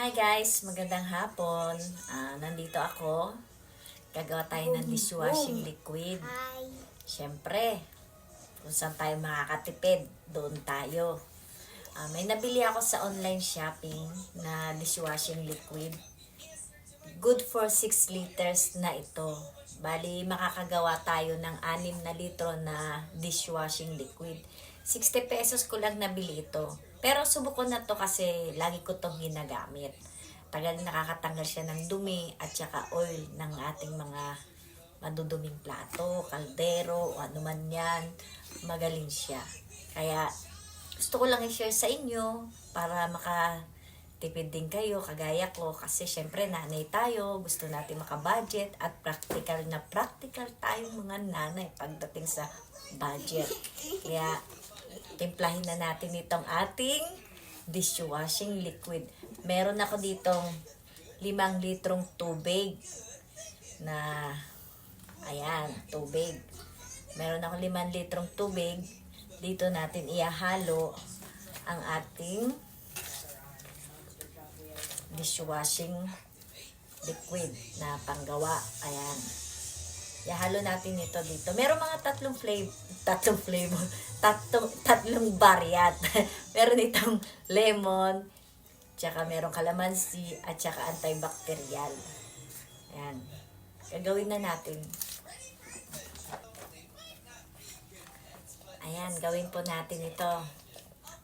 Hi guys, magandang hapon. Ah, nandito ako. Gagawa tayo ng dishwashing liquid. Hi. Siyempre, kung saan tayo makakatipid, doon tayo. Ah, may nabili ako sa online shopping na dishwashing liquid. Good for 6 liters na ito. Bali, makakagawa tayo ng 6 na litro na dishwashing liquid. 60 pesos ko lang nabili ito. Pero subok ko na to kasi lagi ko tong ginagamit. Tagal nakakatanggal siya ng dumi at saka oil ng ating mga maduduming plato, kaldero, o ano man yan. Magaling siya. Kaya gusto ko lang i-share sa inyo para makatipid din kayo, kagaya ko. Kasi syempre nanay tayo, gusto natin makabudget at practical na practical tayong mga nanay pagdating sa budget. Kaya timplahin na natin itong ating dishwashing liquid. Meron ako ditong limang litrong tubig na ayan, tubig. Meron ako limang litrong tubig. Dito natin iahalo ang ating dishwashing liquid na panggawa. Ayan. Ihalo natin ito dito. Meron mga tatlong flavor, tatlong flavor, tatlong, tatlong variant. meron itong lemon, tsaka meron calamansi, at tsaka antibacterial. Ayan. Gagawin na natin. Ayan, gawin po natin ito.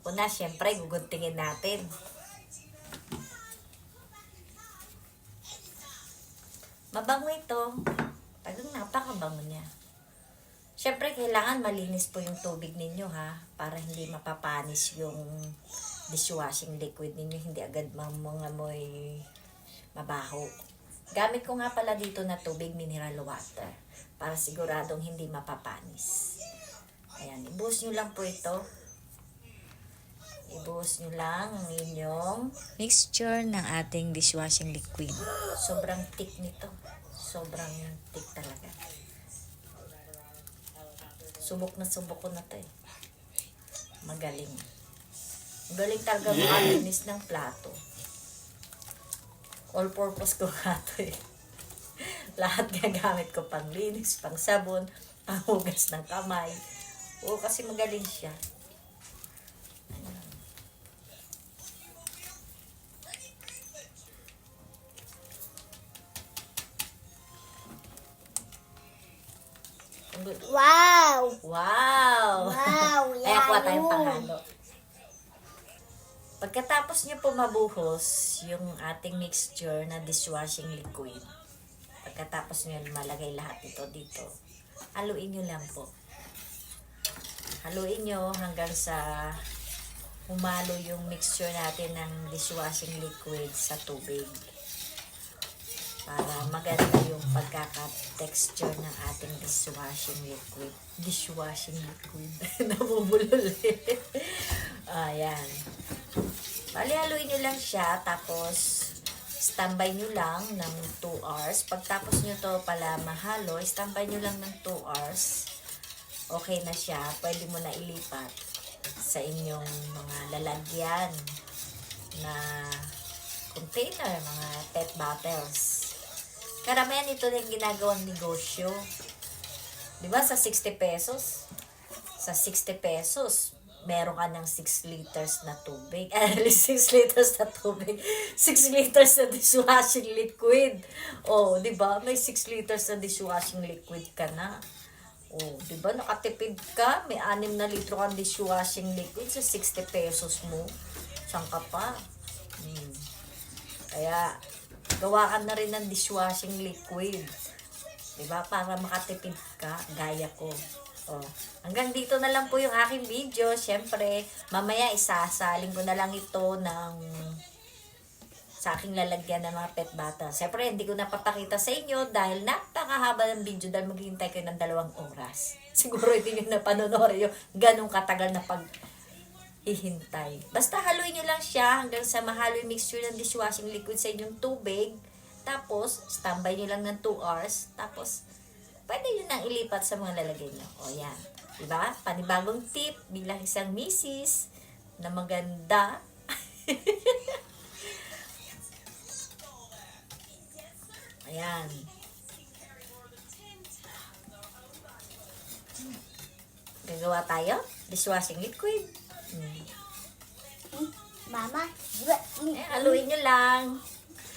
Una, syempre, guguntingin natin. Mabango ito. Talagang napakabango niya. Siyempre, kailangan malinis po yung tubig ninyo ha, para hindi mapapanis yung dishwashing liquid ninyo, hindi agad mamungamoy mabaho. Gamit ko nga pala dito na tubig mineral water para siguradong hindi mapapanis. Ayan, ibuhos nyo lang po ito. Ibuhos nyo lang ang inyong mixture ng ating dishwashing liquid. Sobrang thick nito. Sobrang thick talaga. Subok na subok ko na to eh. Magaling. Magaling talaga makalinis ng plato. All purpose ko nga to eh. Lahat gagamit ko pang linis, pang sabon, pang hugas ng kamay. Oo, kasi magaling siya. Wow. Wow! Wow, Kaya kuha tayong panghalo. Pagkatapos nyo po mabuhos yung ating mixture na dishwashing liquid, pagkatapos nyo malagay lahat ito dito, haluin nyo lang po. Haluin nyo hanggang sa humalo yung mixture natin ng dishwashing liquid sa tubig para maganda yung pagkaka-texture ng ating dishwashing liquid. Dishwashing liquid. Namumulol eh. Ayan. Bali, haluin nyo lang siya, tapos standby nyo lang ng 2 hours. Pagtapos nyo to pala mahalo, standby nyo lang ng 2 hours. Okay na siya. Pwede mo na ilipat sa inyong mga lalagyan na container, mga pet bottles. Karamihan ito na yung ginagawang negosyo. Di ba sa 60 pesos? Sa 60 pesos, meron ka ng 6 liters na tubig. Eh, 6 liters na tubig. 6 liters na dishwashing liquid. Oh, di ba? May 6 liters na dishwashing liquid ka na. Oh, di ba? Nakatipid ka. May 6 na litro kang dishwashing liquid sa 60 pesos mo. Saan ka pa? Hmm. Kaya, gawa na rin ng dishwashing liquid. Diba? Para makatipid ka, gaya ko. Oh. Hanggang dito na lang po yung aking video. Siyempre, mamaya isasaling ko na lang ito ng sa aking lalagyan ng mga pet bata. Siyempre, hindi ko napapakita sa inyo dahil napakahaba ng video dahil maghihintay kayo ng dalawang oras. Siguro hindi nyo napanonood yung ganong katagal na pag ihintay. Basta haluin nyo lang siya hanggang sa mahalo mixture ng dishwashing liquid sa inyong tubig. Tapos, standby nyo lang ng 2 hours. Tapos, pwede nyo nang ilipat sa mga lalagay nyo. O, yan. Diba? Panibagong tip bilang isang misis na maganda. Ayan. Gagawa tayo? Dishwashing liquid. Hmm. Mama, Eh, haluin nyo lang.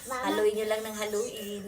Mama, Haluin nyo lang ng haluin.